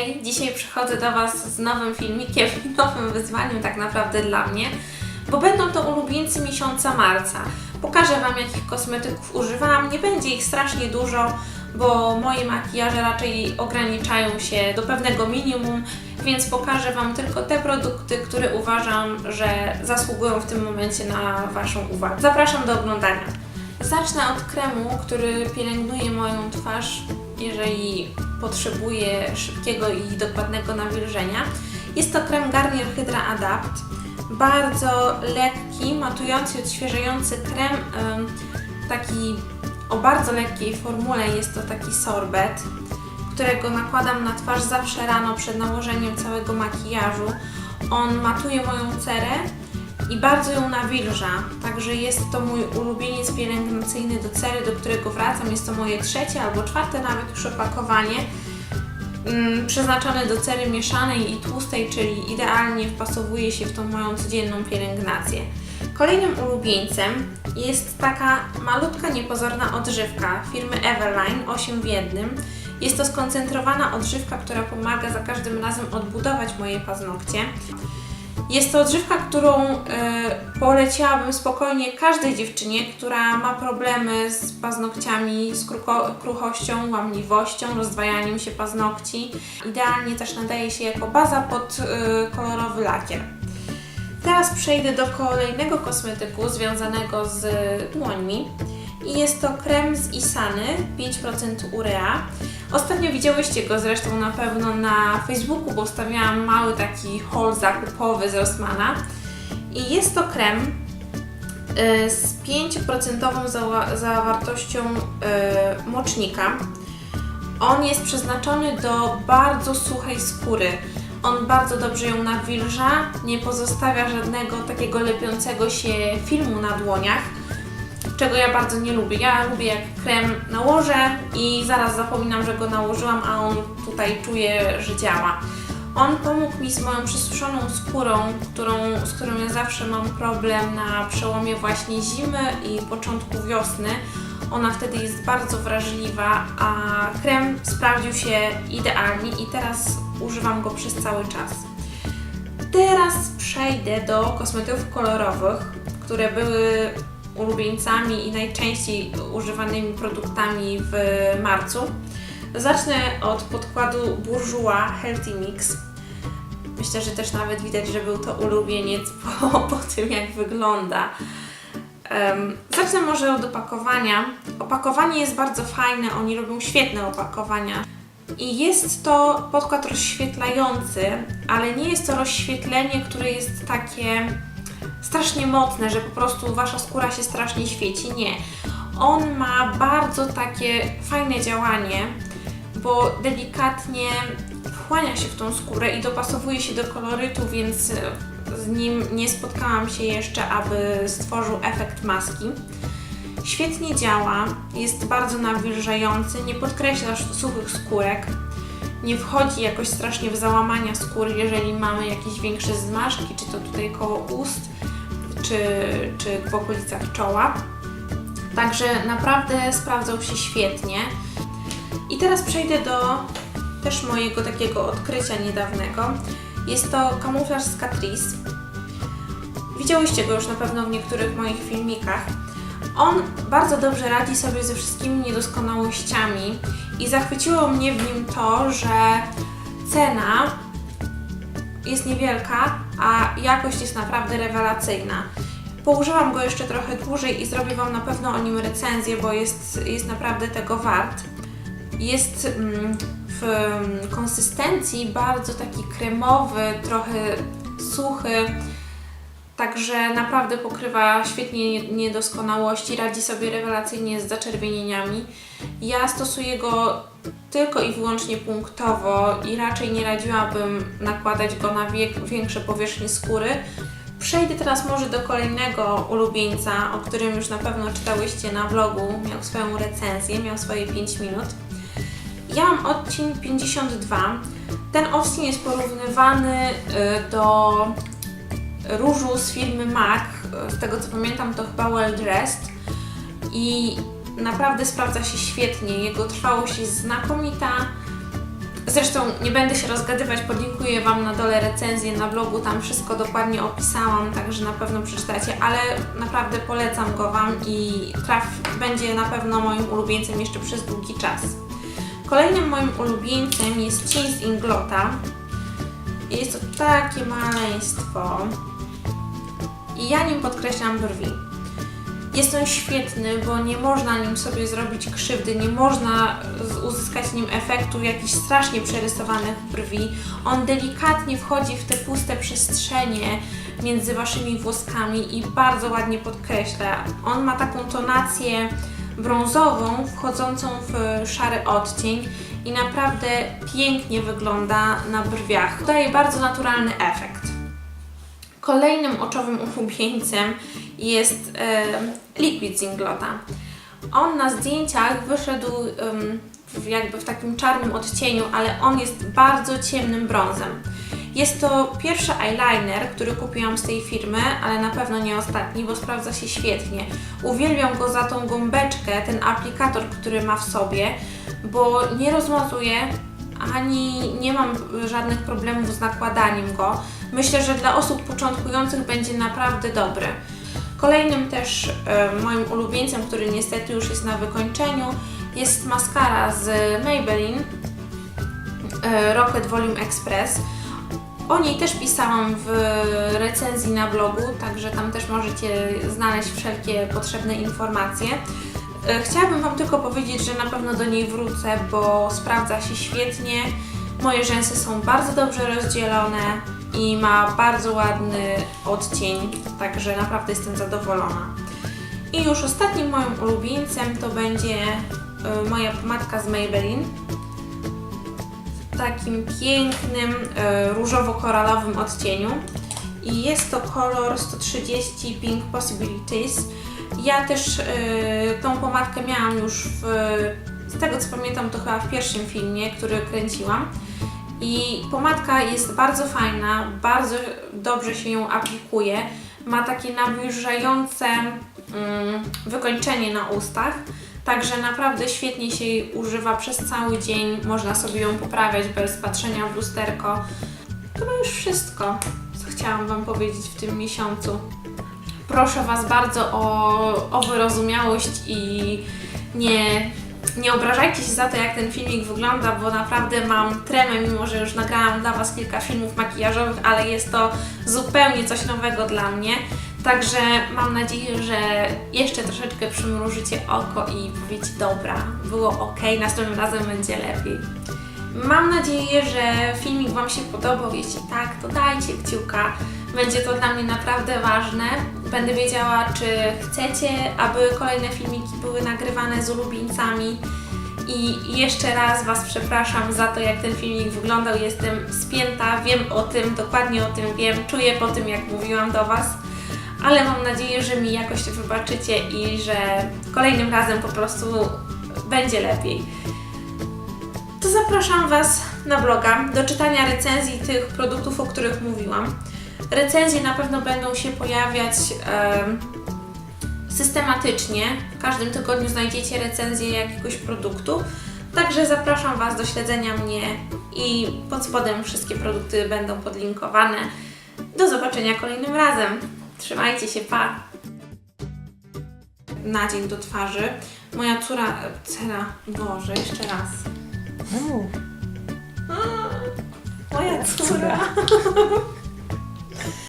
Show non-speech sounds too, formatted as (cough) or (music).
Hej, dzisiaj przychodzę do Was z nowym filmikiem (laughs) nowym wyzwaniem tak naprawdę dla mnie, bo będą to ulubieńcy miesiąca marca. Pokażę Wam jakich kosmetyków używałam, nie będzie ich strasznie dużo, bo moje makijaże raczej ograniczają się do pewnego minimum, więc pokażę Wam tylko te produkty, które uważam, że zasługują w tym momencie na Waszą uwagę. Zapraszam do oglądania. Zacznę od kremu, który pielęgnuje moją twarz, jeżeli potrzebuję szybkiego i dokładnego nawilżenia. Jest to krem Garnier Hydra Adapt. Bardzo lekki, matujący, odświeżający krem. Taki o bardzo lekkiej formule jest to taki sorbet, którego nakładam na twarz zawsze rano przed nałożeniem całego makijażu. On matuje moją cerę i bardzo ją nawilża. Także jest to mój ulubieniec pielęgnacyjny do cery, do którego wracam. Jest to moje trzecie albo czwarte nawet już opakowanie. Mm, przeznaczone do cery mieszanej i tłustej, czyli idealnie wpasowuje się w tą moją codzienną pielęgnację. Kolejnym ulubieńcem jest taka malutka, niepozorna odżywka firmy Everline 8 w 1. Jest to skoncentrowana odżywka, która pomaga za każdym razem odbudować moje paznokcie. Jest to odżywka, którą e, poleciłabym spokojnie każdej dziewczynie, która ma problemy z paznokciami, z kruko, kruchością, łamliwością, rozdwajaniem się paznokci. Idealnie też nadaje się jako baza pod e, kolorowy lakier. Teraz przejdę do kolejnego kosmetyku związanego z dłońmi. I jest to krem z Isany 5% urea. Ostatnio widziałyście go zresztą na pewno na Facebooku, bo stawiałam mały taki haul zakupowy z Rossmana. I jest to krem y, z 5% zawa- zawartością y, mocznika. On jest przeznaczony do bardzo suchej skóry. On bardzo dobrze ją nawilża, nie pozostawia żadnego takiego lepiącego się filmu na dłoniach, czego ja bardzo nie lubię. Ja lubię jak krem nałożę i zaraz zapominam, że go nałożyłam, a on tutaj czuję, że działa. On pomógł mi z moją przesuszoną skórą, którą, z którą ja zawsze mam problem na przełomie właśnie zimy i początku wiosny. Ona wtedy jest bardzo wrażliwa, a krem sprawdził się idealnie i teraz używam go przez cały czas. Teraz przejdę do kosmetyków kolorowych, które były ulubieńcami i najczęściej używanymi produktami w marcu. Zacznę od podkładu Bourjois Healthy Mix. Myślę, że też nawet widać, że był to ulubieniec (laughs) po, po tym, jak wygląda. Em, zacznę może od opakowania. Opakowanie jest bardzo fajne, oni robią świetne opakowania. I jest to podkład rozświetlający, ale nie jest to rozświetlenie, które jest takie strasznie mocne, że po prostu wasza skóra się strasznie świeci. Nie. On ma bardzo takie fajne działanie, bo delikatnie wchłania się w tą skórę i dopasowuje się do kolorytu, więc e, z nim nie spotkałam się jeszcze, aby stworzył efekt maski. Świetnie działa, jest bardzo nawilżający, nie podkreśla suchych skórek, nie wchodzi jakoś strasznie w załamania skóry, jeżeli mamy jakieś większe zmarszczki, czy to tutaj koło ust, czy, czy w okolicach czoła. Także naprawdę sprawdzał się świetnie. I teraz przejdę do też mojego takiego odkrycia niedawnego. Jest to kamuflaż z Catrice. Widziałyście go już na pewno w niektórych moich filmikach. On bardzo dobrze radzi sobie ze wszystkimi niedoskonałościami i zachwyciło mnie w nim to, że cena jest niewielka, a jakość jest naprawdę rewelacyjna. Poużywam go jeszcze trochę dłużej i zrobię Wam na pewno o nim recenzję, bo jest, jest naprawdę tego wart. Jest mm, w mm, konsystencji bardzo taki kremowy, trochę suchy, Także naprawdę pokrywa świetnie niedoskonałości, radzi sobie rewelacyjnie z zaczerwienieniami. Ja stosuję go tylko i wyłącznie punktowo i raczej nie radziłabym nakładać go na większe powierzchnie skóry. Przejdę teraz może do kolejnego ulubieńca, o którym już na pewno czytałyście na vlogu, miał swoją recenzję, miał swoje 5 minut. Ja mam odcień 52. Ten odcień jest porównywany y, do różu z firmy MAC, z tego co pamiętam to chyba Well Dressed i naprawdę sprawdza się świetnie. Jego trwałość jest znakomita, Zresztą nie będę się rozgadywać, podlinkuję Wam na dole recenzję na blogu, tam wszystko dokładnie opisałam, także na pewno przeczytacie, ale naprawdę polecam go Wam i traf będzie na pewno moim ulubieńcem jeszcze przez długi czas. Kolejnym moim ulubieńcem jest z Inglota. Jest to takie maleństwo i ja nim podkreślam brwi. Jest on świetny, bo nie można nim sobie zrobić krzywdy, nie można uzyskać nim efektu jakichś strasznie przerysowanych brwi. On delikatnie wchodzi w te puste przestrzenie między waszymi włoskami i bardzo ładnie podkreśla. On ma taką tonację brązową, wchodzącą w szary odcień i naprawdę pięknie wygląda na brwiach. Daje bardzo naturalny efekt. Kolejnym oczowym ulubieńcem jest e, Liquid Zinglota. On na zdjęciach wyszedł em, w, jakby w takim czarnym odcieniu, ale on jest bardzo ciemnym brązem. Jest to pierwszy eyeliner, który kupiłam z tej firmy, ale na pewno nie ostatni, bo sprawdza się świetnie. Uwielbiam go za tą gąbeczkę, ten aplikator, który ma w sobie, bo nie rozmazuje, ani nie mam żadnych problemów z nakładaniem go. Myślę, że dla osób początkujących będzie naprawdę dobry. Kolejnym też e, moim ulubieńcem, który niestety już jest na wykończeniu, jest maskara z Maybelline e, Rocket Volume Express. O niej też pisałam w recenzji na blogu, także tam też możecie znaleźć wszelkie potrzebne informacje. E, Chciałabym Wam tylko powiedzieć, że na pewno do niej wrócę, bo sprawdza się świetnie. Moje rzęsy są bardzo dobrze rozdzielone i ma bardzo ładny odcień, także naprawdę jestem zadowolona. I już ostatnim moim ulubieńcem to będzie y, moja pomadka z Maybelline. W takim pięknym, y, różowo-koralowym odcieniu. I jest to kolor 130 Pink Possibilities. Ja też y, tą pomadkę miałam już w, z tego co pamiętam, to chyba w pierwszym filmie, który kręciłam. I pomadka jest bardzo fajna, bardzo dobrze się ją aplikuje. Ma takie nawilżające mm, wykończenie na ustach, także naprawdę świetnie się jej używa przez cały dzień. Można sobie ją poprawiać bez patrzenia w lusterko. To już wszystko, chciałam Wam powiedzieć w tym miesiącu. Proszę Was bardzo o, o wyrozumiałość i nie, nie obrażajcie się za to, jak ten filmik wygląda, bo naprawdę mam tremę, mimo że już nagrałam dla Was kilka filmów makijażowych, ale jest to zupełnie coś nowego dla mnie. Także mam nadzieję, że jeszcze troszeczkę przymrużycie oko i powiecie, dobra, było ok, następnym razem będzie lepiej. Mam nadzieję, że filmik Wam się podobał. Jeśli tak, to dajcie kciuka. Będzie to dla mnie naprawdę ważne. Będę wiedziała, czy chcecie, aby kolejne filmiki były nagrywane z ulubieńcami. I jeszcze raz Was przepraszam za to, jak ten filmik wyglądał. Jestem spięta, wiem o tym, dokładnie o tym wiem, czuję po tym, jak mówiłam do Was. Ale mam nadzieję, że mi jakoś wybaczycie i że kolejnym razem po prostu będzie lepiej zapraszam Was na bloga do czytania recenzji tych produktów, o których mówiłam. Recenzje na pewno będą się pojawiać em, systematycznie. W każdym tygodniu znajdziecie recenzję jakiegoś produktu. Także zapraszam Was do śledzenia mnie i pod spodem wszystkie produkty będą podlinkowane. Do zobaczenia kolejnym razem. Trzymajcie się, pa! Na dzień do twarzy. Moja córa, cera, Boże, jeszcze raz. Mów. Moja córa. córa